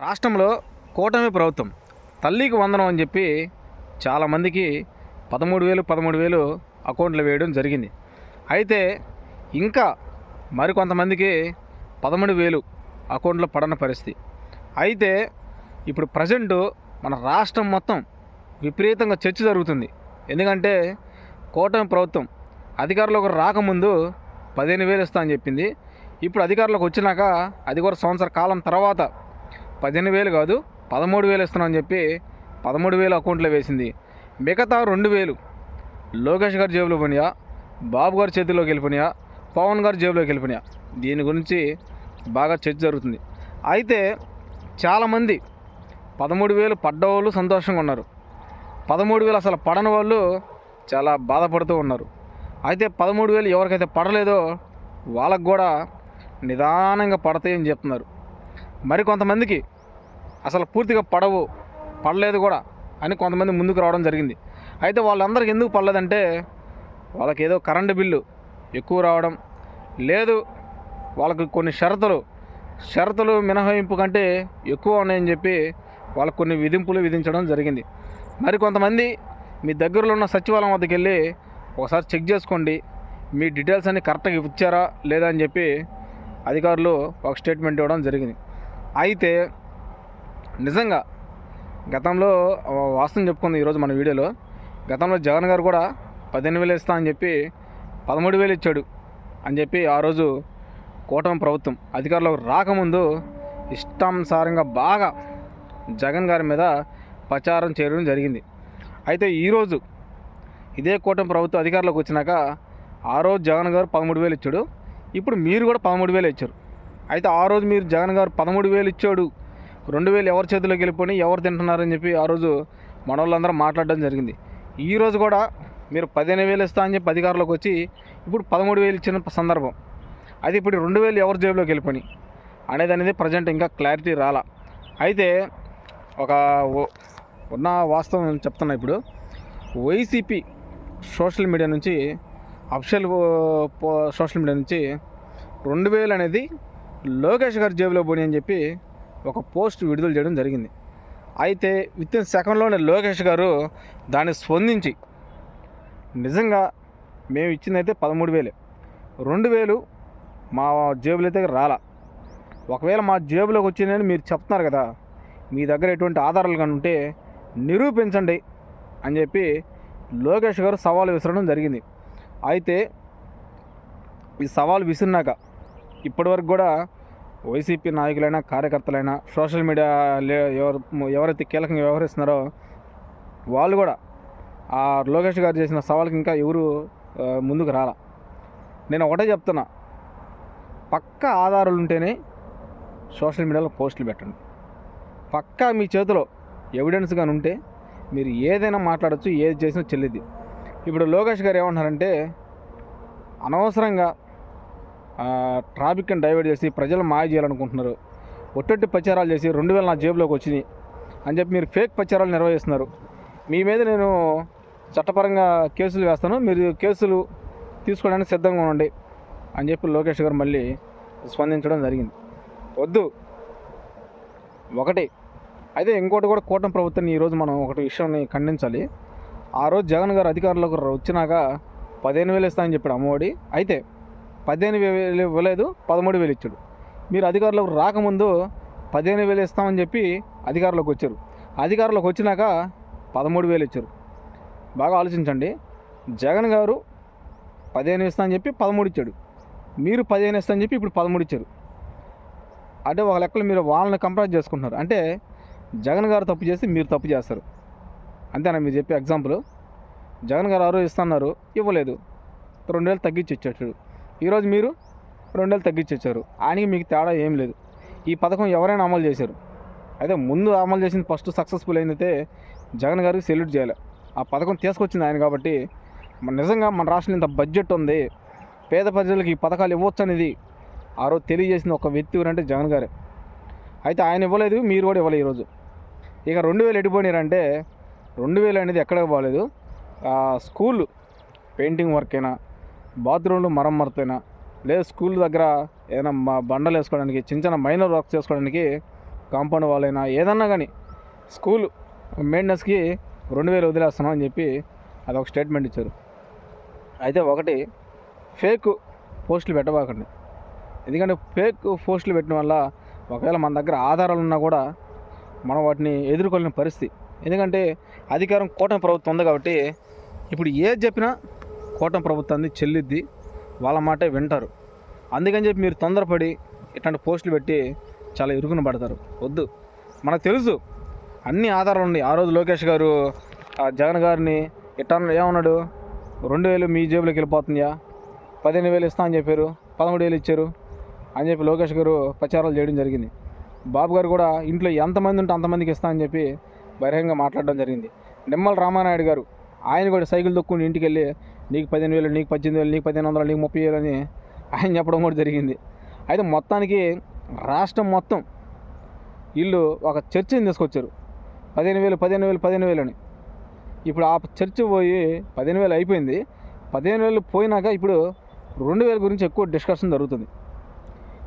రాష్ట్రంలో కూటమి ప్రభుత్వం. తల్లికి వందనం అని చెప్పి చాలామందికి పదమూడు వేలు పదమూడు వేలు అకౌంట్లో వేయడం జరిగింది. అయితే ఇంకా మరికొంతమందికి పదమూడు వేలు అకౌంట్లో పడని పరిస్థితి. అయితే ఇప్పుడు ప్రజెంట్ మన రాష్ట్రం మొత్తం విపరీతంగా చర్చ జరుగుతుంది. ఎందుకంటే కూటమి ప్రభుత్వం అధికారంలోకి రాకముందు పదిహేను వేలు ఇస్తా అని చెప్పింది. ఇప్పుడు అధికారంలోకి వచ్చినాక అది కూడా సంవత్సర కాలం తర్వాత పదిహేను వేలు కాదు పదమూడు వేలు ఇస్తున్నామని చెప్పి పదమూడు వేలు అకౌంట్లో వేసింది. మిగతా రెండు వేలు లోకేష్ గారి జేబులో పోయినాయా బాబు గారి చేతిలోకి వెళ్ళిపోయినాయా పవన్ గారి జేబులోకి వెళ్ళిపోయినాయా? దీని గురించి బాగా చర్చ జరుగుతుంది. అయితే చాలామంది పదమూడు వేలు పడ్డవాళ్ళు సంతోషంగా ఉన్నారు. పదమూడు వేలు అసలు పడని వాళ్ళు చాలా బాధపడుతూ ఉన్నారు. అయితే పదమూడు వేలు ఎవరికైతే పడలేదో వాళ్ళకు కూడా నిదానంగా పడతాయని చెప్తున్నారు. మరి కొంతమందికి అసలు పూర్తిగా పడవు పడలేదు కూడా అని కొంతమంది ముందుకు రావడం జరిగింది. అయితే వాళ్ళందరికీ ఎందుకు పడలేదంటే వాళ్ళకి ఏదో కరెంటు బిల్లు ఎక్కువ రావడం లేదు వాళ్ళకి కొన్ని షరతులు షరతులు మినహాయింపు కంటే ఎక్కువ ఉన్నాయని చెప్పి వాళ్ళకు కొన్ని విధింపులు విధించడం జరిగింది. మరి కొంతమంది మీ దగ్గరలో ఉన్న సచివాలయం వద్దకు వెళ్ళి ఒకసారి చెక్ చేసుకోండి మీ డీటెయిల్స్ అన్ని కరెక్ట్గా ఇచ్చారా లేదా అని చెప్పి అధికారులు ఒక స్టేట్మెంట్ ఇవ్వడం జరిగింది. అయితే నిజంగా గతంలో వాస్తవం చెప్పుకుంది ఈరోజు మన వీడియోలో. గతంలో జగన్ గారు కూడా పదిహేను వేలు ఇస్తా అని చెప్పి పదమూడు వేలు ఇచ్చాడు అని చెప్పి ఆ రోజు కూటమి ప్రభుత్వం అధికారంలోకి రాకముందు ఇష్టానుసారంగా బాగా జగన్ గారి మీద ప్రచారం చేయడం జరిగింది. అయితే ఈరోజు ఇదే కూటమి ప్రభుత్వం అధికారంలోకి వచ్చినాక ఆ రోజు జగన్ గారు పదమూడు వేలు ఇచ్చాడు. ఇప్పుడు మీరు కూడా పదమూడు వేలు ఇచ్చారు. అయితే ఆ రోజు మీరు జగన్ గారు పదమూడు వేలు ఇచ్చాడు రెండు వేలు ఎవరి చేతిలోకి వెళ్ళిపోయి ఎవరు తింటున్నారని చెప్పి ఆ రోజు మన వాళ్ళందరూ మాట్లాడడం జరిగింది. ఈ రోజు కూడా మీరు పదిహేను వేలు ఇస్తా అని చెప్పి అధికారులకు వచ్చి ఇప్పుడు పదమూడు వేలు ఇచ్చిన సందర్భం. అది ఇప్పుడు రెండు వేలు ఎవరి జేబులోకి వెళ్ళిపోయినాయి అనేది అనేది ప్రజెంట్ ఇంకా క్లారిటీ రాలా. అయితే ఒక ఉన్న వాస్తవం చెప్తున్నా ఇప్పుడు. వైసీపీ సోషల్ మీడియా నుంచి అఫిషియల్ సోషల్ మీడియా నుంచి రెండు వేలు అనేది లోకేష్ గారి జేబులో పోనీ అని చెప్పి ఒక పోస్ట్ విడుదల చేయడం జరిగింది. అయితే విత్ ఇన్ సెకండ్లోనే లోకేష్ గారు దాన్ని స్పందించి నిజంగా మేము ఇచ్చిందైతే పదమూడు వేలే. రెండు వేలు మా జేబులో అయితే రాలా. ఒకవేళ మా జేబులోకి వచ్చిందని మీరు చెప్తున్నారు కదా మీ దగ్గర ఎటువంటి ఆధారాలు కానీ ఉంటే నిరూపించండి అని చెప్పి లోకేష్ గారు సవాల్ విసరడం జరిగింది. అయితే ఈ సవాల్ విసిరినాక ఇప్పటివరకు కూడా వైసీపీ నాయకులైనా కార్యకర్తలైనా సోషల్ మీడియా లే ఎవరు ఎవరైతే కీలకంగా వ్యవహరిస్తున్నారో వాళ్ళు కూడా ఆ లోకేష్ గారు చేసిన సవాల్కి ఇంకా ఎవరు ముందుకు రాలా. నేను ఒకటే చెప్తున్నా. పక్క ఆధారాలు ఉంటేనే సోషల్ మీడియాలో పోస్టులు పెట్టండి. పక్కా మీ చేతిలో ఎవిడెన్స్ కానీ ఉంటే మీరు ఏదైనా మాట్లాడచ్చు ఏది చేసినా చెల్లిది ఇప్పుడు లోకేష్ గారు ఏమంటున్నారంటే అనవసరంగా ట్రాఫిక్ని డైవర్ట్ చేసి ప్రజలు మాయ చేయాలనుకుంటున్నారు. ఒట్టొట్టి ప్రచారాలు చేసి రెండు వేల నా జేబులోకి వచ్చినాయి అని చెప్పి మీరు ఫేక్ ప్రచారాలు నిర్వహిస్తున్నారు. మీ మీద నేను చట్టపరంగా కేసులు వేస్తాను. మీరు కేసులు తీసుకోవడానికి సిద్ధంగా ఉండండి అని చెప్పి లోకేష్ గారు మళ్ళీ స్పందించడం జరిగింది. వద్దు. ఒకటి. అయితే ఇంకోటి కూడా కూటమి ప్రభుత్వాన్ని ఈరోజు మనం ఒకటి విషయాన్ని ఖండించాలి. ఆ రోజు జగన్ గారు అధికారంలోకి వచ్చినాక పదిహేను వేలు ఇస్తామని చెప్పాడు అమ్మఒడి. అయితే పదిహేను వేలు ఇవ్వలేదు పదమూడు వేలు ఇచ్చాడు. మీరు అధికారంలోకి రాకముందు పదిహేను వేలు ఇస్తామని చెప్పి అధికారంలోకి వచ్చారు. అధికారంలోకి వచ్చినాక పదమూడు వేలు ఇచ్చారు. బాగా ఆలోచించండి. జగన్ గారు పదిహేను ఇస్తామని చెప్పి పదమూడు ఇచ్చాడు. మీరు పదిహేను ఇస్తామని చెప్పి ఇప్పుడు పదమూడు ఇచ్చారు. అంటే ఒక లెక్కలు మీరు వాళ్ళని కంపేర్ చేసుకుంటున్నారు. అంటే జగన్ గారు తప్పు చేసి మీరు తప్పు చేస్తారు. అంతేనా? మీరు చెప్పే ఎగ్జాంపుల్ జగన్ గారు ఆరు ఇస్తున్నారు ఇవ్వలేదు. రెండు వేలు తగ్గించి ఇచ్చాడు ఈరోజు మీరు రెండు వేలు తగ్గించొచ్చారు. ఆయనకి మీకు తేడా ఏం లేదు. ఈ పథకం ఎవరైనా అమలు చేశారు. అయితే ముందు అమలు చేసింది ఫస్ట్ సక్సెస్ఫుల్ అయిందైతే జగన్ గారికి సెల్యూట్ చేయాలి. ఆ పథకం తీసుకొచ్చింది ఆయన కాబట్టి మన నిజంగా మన రాష్ట్రంలో ఇంత బడ్జెట్ ఉంది. పేద ప్రజలకు ఈ పథకాలు ఇవ్వచ్చు అనేది ఆ రోజు తెలియజేసిన ఒక వ్యక్తి ఎవరంటే జగన్ గారే. అయితే ఆయన ఇవ్వలేదు మీరు కూడా ఇవ్వలేదు ఈరోజు. ఇక రెండు వేలు ఎడిపోయినారంటే రెండు వేలు అనేది ఎక్కడ బాగలేదు స్కూల్ పెయింటింగ్ వర్క్ అయినా బాత్రూమ్లు మరమ్మతు లేదు లేదా స్కూల్ దగ్గర ఏదైనా మా బండలు వేసుకోవడానికి చిన్న చిన్న మైనర్ వర్క్ చేసుకోవడానికి కాంపౌండ్ వాళ్ళైనా ఏదన్నా కానీ స్కూల్ మెయింటెనెన్స్కి రెండు వేలు వదిలేస్తున్నాం అని చెప్పి అదొక స్టేట్మెంట్ ఇచ్చారు. అయితే ఒకటి ఫేక్ పోస్టులు పెట్టబాకండి. ఎందుకంటే ఫేక్ పోస్టులు పెట్టడం వల్ల ఒకవేళ మన దగ్గర ఆధారాలు ఉన్నా కూడా మనం వాటిని ఎదుర్కోలేని పరిస్థితి. ఎందుకంటే అధికారం కూటమి ప్రభుత్వం ఉంది కాబట్టి ఇప్పుడు ఏది చెప్పినా కూటమి ప్రభుత్వాన్ని చెల్లిద్ది వాళ్ళ మాటే వింటారు. అందుకని చెప్పి మీరు తొందరపడి ఇట్లాంటి పోస్టులు పెట్టి చాలా ఇరుకున పడతారు. వద్దు. మనకు తెలుసు అన్ని ఆధారాలు ఉన్నాయి. ఆ రోజు లోకేష్ గారు ఆ జగన్ గారిని ఇట్లా ఏమన్నాడు? రెండు వేలు మీ జేబులోకి వెళ్ళిపోతుందా పదిహేను వేలు ఇస్తా అని చెప్పారు. పదమూడు వేలు ఇచ్చారు అని చెప్పి లోకేష్ గారు ప్రచారాలు చేయడం జరిగింది. బాబు గారు కూడా ఇంట్లో ఎంతమంది ఉంటే అంతమందికి ఇస్తా అని చెప్పి బహిరంగంగా మాట్లాడడం జరిగింది. నిమ్మల రామానాయుడు గారు ఆయన కూడా సైకిల్ దొక్కుని ఇంటికి వెళ్ళి నీకు పదిహేను వేలు నీకు పద్దెనిమిది వేలు నీకు పదిహేను వందలు నీకు ముప్పై వేలు అని ఆయన చెప్పడం కూడా జరిగింది. అయితే మొత్తానికి రాష్ట్రం మొత్తం వీళ్ళు ఒక చర్చిని తీసుకొచ్చారు. పదిహేను వేలు పదిహేను వేలు పదిహేను వేలు అని. ఇప్పుడు ఆ చర్చి పోయి పదిహేను వేలు అయిపోయింది. పదిహేను వేలు పోయినాక ఇప్పుడు రెండు వేల గురించి ఎక్కువ డిస్కషన్ జరుగుతుంది.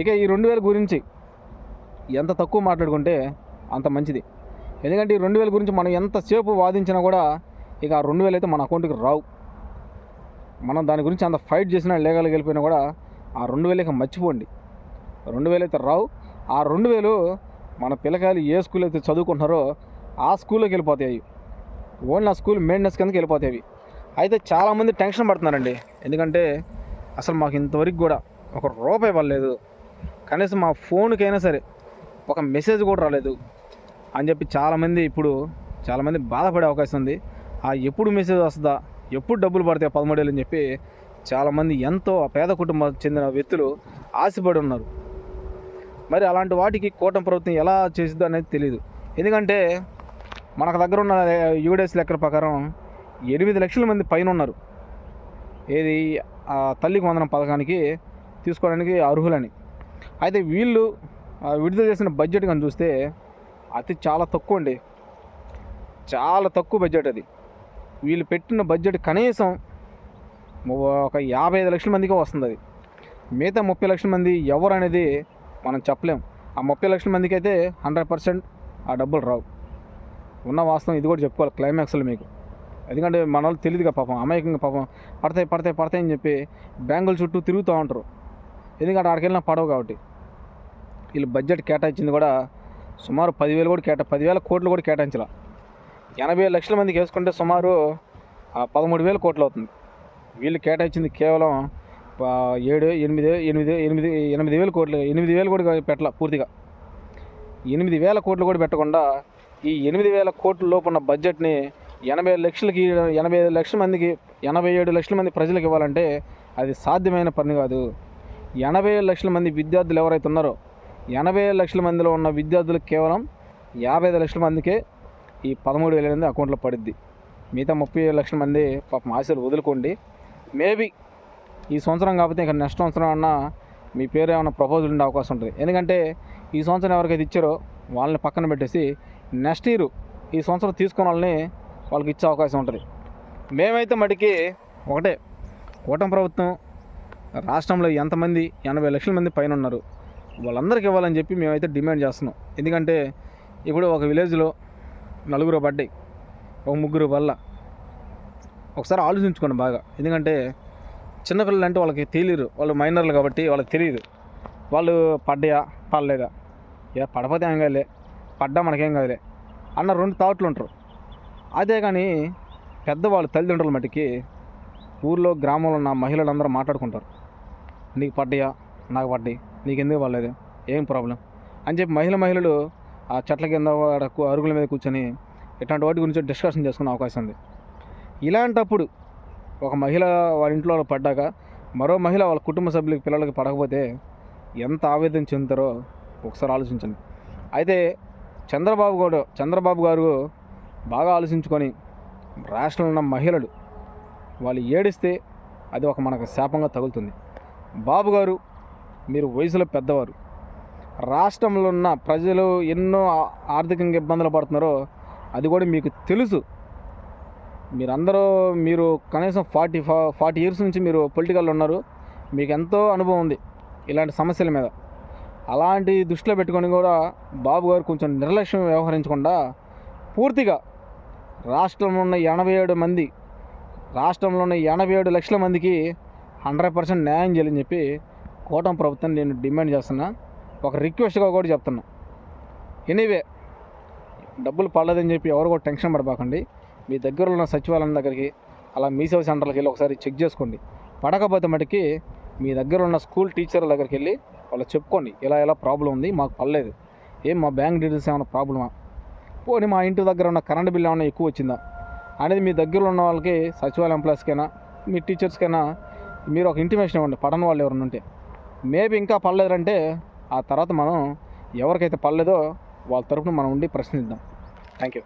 ఇక ఈ రెండు వేల గురించి ఎంత తక్కువ మాట్లాడుకుంటే అంత మంచిది. ఎందుకంటే ఈ రెండు వేల గురించి మనం ఎంతసేపు వాదించినా కూడా ఇక ఆ రెండు వేలు అయితే మన అకౌంట్కి రావు. మనం దాని గురించి అంత ఫైట్ చేసినా లేగలకి వెళ్ళిపోయినా కూడా ఆ రెండు వేలు ఇక మర్చిపోండి. రెండు వేలు అయితే రావు. ఆ రెండు వేలు మన పిల్లకాయలు ఏ స్కూల్ అయితే చదువుకుంటున్నారో ఆ స్కూల్లోకి వెళ్ళిపోతాయి ఓన్లీ ఆ స్కూల్ మెయింటెనెన్స్ కిందకి వెళ్ళిపోతాయి అయితే చాలామంది టెన్షన్ పడుతున్నారండి. ఎందుకంటే అసలు మాకు ఇంతవరకు కూడా ఒక రూపాయి ఇవ్వలేదు కనీసం మా ఫోన్కైనా సరే ఒక మెసేజ్ కూడా రాలేదు. అని చెప్పి చాలామంది ఇప్పుడు చాలామంది బాధపడే అవకాశం ఉంది. ఆ ఎప్పుడు మెసేజ్ వస్తుందా ఎప్పుడు డబ్బులు పడతాయి పదమూడేళ్ళు అని చెప్పి చాలామంది ఎంతో పేద కుటుంబం చెందిన వ్యక్తులు ఆశపడి ఉన్నారు. మరి అలాంటి వాటికి కూటమి ప్రభుత్వం ఎలా చేసిద్దో అనేది తెలియదు ఎందుకంటే మనకు దగ్గర ఉన్న యూడీఎస్ లెక్కల ప్రకారం ఎనిమిది లక్షల మంది పైన ఉన్నారు. ఏది ఆ తల్లికి వందనం పథకానికి తీసుకోవడానికి అర్హులని. అయితే వీళ్ళు విడుదల చేసిన బడ్జెట్ కానీ చూస్తే అతి చాలా తక్కువ అండి. చాలా తక్కువ బడ్జెట్ అది. వీళ్ళు పెట్టిన బడ్జెట్ కనీసం ఒక యాభై ఐదు లక్షల మందికి వస్తుంది అది. మిగతా ముప్పై లక్షల మంది ఎవరు అనేది మనం చెప్పలేం. ఆ ముప్పై లక్షల మందికి అయితే హండ్రెడ్ పర్సెంట్ ఆ డబ్బులు రావు. ఉన్న వాస్తవం ఇది కూడా చెప్పుకోవాలి క్లైమాక్స్లో మీకు. ఎందుకంటే మన వాళ్ళు తెలియదుగా పాపం అమాయకంగా పాపం పడతాయి పడతాయి పడతాయి అని చెప్పి బ్యాంకుల చుట్టూ తిరుగుతూ ఉంటారు. ఎందుకంటే అక్కడికి వెళ్ళినా పడవు కాబట్టి. వీళ్ళు బడ్జెట్ కేటాయించింది కూడా సుమారు పదివేలు కూడా కేటా పదివేల కోట్లు కూడా కేటాయించాల? ఎనభై లక్షల మందికి వేసుకుంటే సుమారు పదమూడు వేల కోట్లు అవుతుంది. వీళ్ళు కేటాయించింది కేవలం ఏడు ఎనిమిది ఎనిమిది ఎనిమిది ఎనిమిది వేల కోట్లు ఎనిమిది వేలు కూడా పెట్టాల పూర్తిగా. ఎనిమిది వేల కోట్లు కూడా పెట్టకుండా ఈ ఎనిమిది వేల కోట్ల లోపు ఉన్న బడ్జెట్ని ఎనభై లక్షలకి ఎనభై ఐదు లక్షల మందికి ఎనభై ఏడు లక్షల మంది ప్రజలకు ఇవ్వాలంటే అది సాధ్యమైన పని కాదు. ఎనభై ఏడు లక్షల మంది విద్యార్థులు ఎవరైతే ఉన్నారో ఎనభై ఏడు లక్షల మందిలో ఉన్న విద్యార్థులకు కేవలం యాభై ఐదు లక్షల మందికే ఈ పదమూడు వేల ఎనిమిది అకౌంట్లో పడుద్ది. మిగతా ముప్పై ఏడు లక్షల మంది పాపం ఆశలు వదులుకోండి. మేబీ ఈ సంవత్సరం కాకపోతే ఇంకా నెక్స్ట్ సంవత్సరం అన్నా మీ పేరు ఏమైనా ప్రపోజల్ ఉండే అవకాశం ఉంటుంది. ఎందుకంటే ఈ సంవత్సరం ఎవరికైతే ఇచ్చారో వాళ్ళని పక్కన పెట్టేసి నెక్స్ట్ ఇయర్ ఈ సంవత్సరం తీసుకున్న వాళ్ళని వాళ్ళకి ఇచ్చే అవకాశం ఉంటుంది. మేమైతే మటుకి ఒకటే కూటమి ప్రభుత్వం రాష్ట్రంలో ఎంతమంది ఎనభై లక్షల మంది పైన ఉన్నారు. వాళ్ళందరికీ ఇవ్వాలని చెప్పి మేమైతే డిమాండ్ చేస్తున్నాం. ఎందుకంటే ఇప్పుడు ఒక విలేజ్లో నలుగురు పడ్డాయి. ఒక ముగ్గురు వల్ల ఒకసారి ఆలోచించుకోండి బాగా. ఎందుకంటే చిన్నపిల్లలు అంటే వాళ్ళకి తెలియరు వాళ్ళు మైనర్లు కాబట్టి వాళ్ళకి తెలియదు వాళ్ళు పడ్డాయా? పడలేదా? ఏ పడపోతే ఏం కాదులే. పడ్డా మనకేం కాదులే. అన్న రెండు థాట్లు ఉంటారు. అదే కానీ పెద్దవాళ్ళు తల్లిదండ్రుల మట్టికి ఊర్లో గ్రామంలో ఉన్న మహిళలందరూ మాట్లాడుకుంటారు. నీకు పడ్డాయా? నాకు పడ్డాయి. నీకు ఎందుకు పడలేదు? ఏం ప్రాబ్లం? అని చెప్పి మహిళ మహిళలు ఆ చెట్ల కింద అరుగుల మీద కూర్చొని ఇట్లాంటి వాటి గురించి డిస్కషన్ చేసుకునే అవకాశం ఉంది. ఇలాంటప్పుడు ఒక మహిళ వాళ్ళ ఇంట్లో పడ్డాక మరో మహిళ వాళ్ళ కుటుంబ సభ్యులకి పిల్లలకి పడకపోతే ఎంత ఆవేదన చెందుతారో ఒకసారి ఆలోచించండి. అయితే చంద్రబాబు గారు చంద్రబాబు గారు బాగా ఆలోచించుకొని రాష్ట్రంలో ఉన్న మహిళలు వాళ్ళు ఏడిస్తే అది ఒక మనకు శాపంగా తగులుతుంది. బాబు గారు మీరు వయసులో పెద్దవారు. రాష్ట్రంలో ఉన్న ప్రజలు ఎన్నో ఆర్థికంగా ఇబ్బందులు పడుతున్నారో అది కూడా మీకు తెలుసు. మీరందరూ మీరు కనీసం ఫార్టీ ఫార్టీ ఇయర్స్ నుంచి మీరు పొలిటికల్లో ఉన్నారు. మీకు ఎంతో అనుభవం ఉంది ఇలాంటి సమస్యల మీద. అలాంటి దృష్టిలో పెట్టుకొని కూడా బాబు గారు కొంచెం నిర్లక్ష్యం వ్యవహరించకుండా పూర్తిగా రాష్ట్రంలో ఉన్న ఎనభై ఏడు మంది రాష్ట్రంలో ఉన్న ఎనభై ఏడు లక్షల మందికి హండ్రెడ్ పర్సెంట్ న్యాయం చేయాలని చెప్పి కోటం ప్రభుత్వం నేను డిమాండ్ చేస్తున్నా. ఒక రిక్వెస్ట్గా కూడా చెప్తున్నా. ఎనీవే డబ్బులు పడలేదని చెప్పి ఎవరు కూడా టెన్షన్ పడబాకండి. మీ దగ్గర ఉన్న సచివాలయం దగ్గరికి అలా మీ సేవ సెంటర్కి వెళ్ళి ఒకసారి చెక్ చేసుకోండి. పడకపోతే మటుకి మీ దగ్గర ఉన్న స్కూల్ టీచర్ల దగ్గరికి వెళ్ళి వాళ్ళు చెప్పుకోండి. ఇలా ఇలా ప్రాబ్లం ఉంది? మాకు పర్లేదు ఏం మా బ్యాంక్ డీటెయిల్స్ ఏమైనా ప్రాబ్లమా? పోనీ మా ఇంటి దగ్గర ఉన్న కరెంట్ బిల్ ఏమైనా ఎక్కువ వచ్చిందా? అనేది మీ దగ్గర ఉన్న వాళ్ళకి సచివాలయం ఎంప్లాయీస్కైనా మీ టీచర్స్కైనా మీరు ఒక ఇంటిమేషన్ ఇవ్వండి. పడని వాళ్ళు ఎవరైనా ఉంటే. మేబీ ఇంకా పడలేదంటే ఆ తర్వాత మనం ఎవరికైతే పడలేదో వాళ్ళ తరపున మనం ఉండి ప్రశ్నిద్దాం. Thank you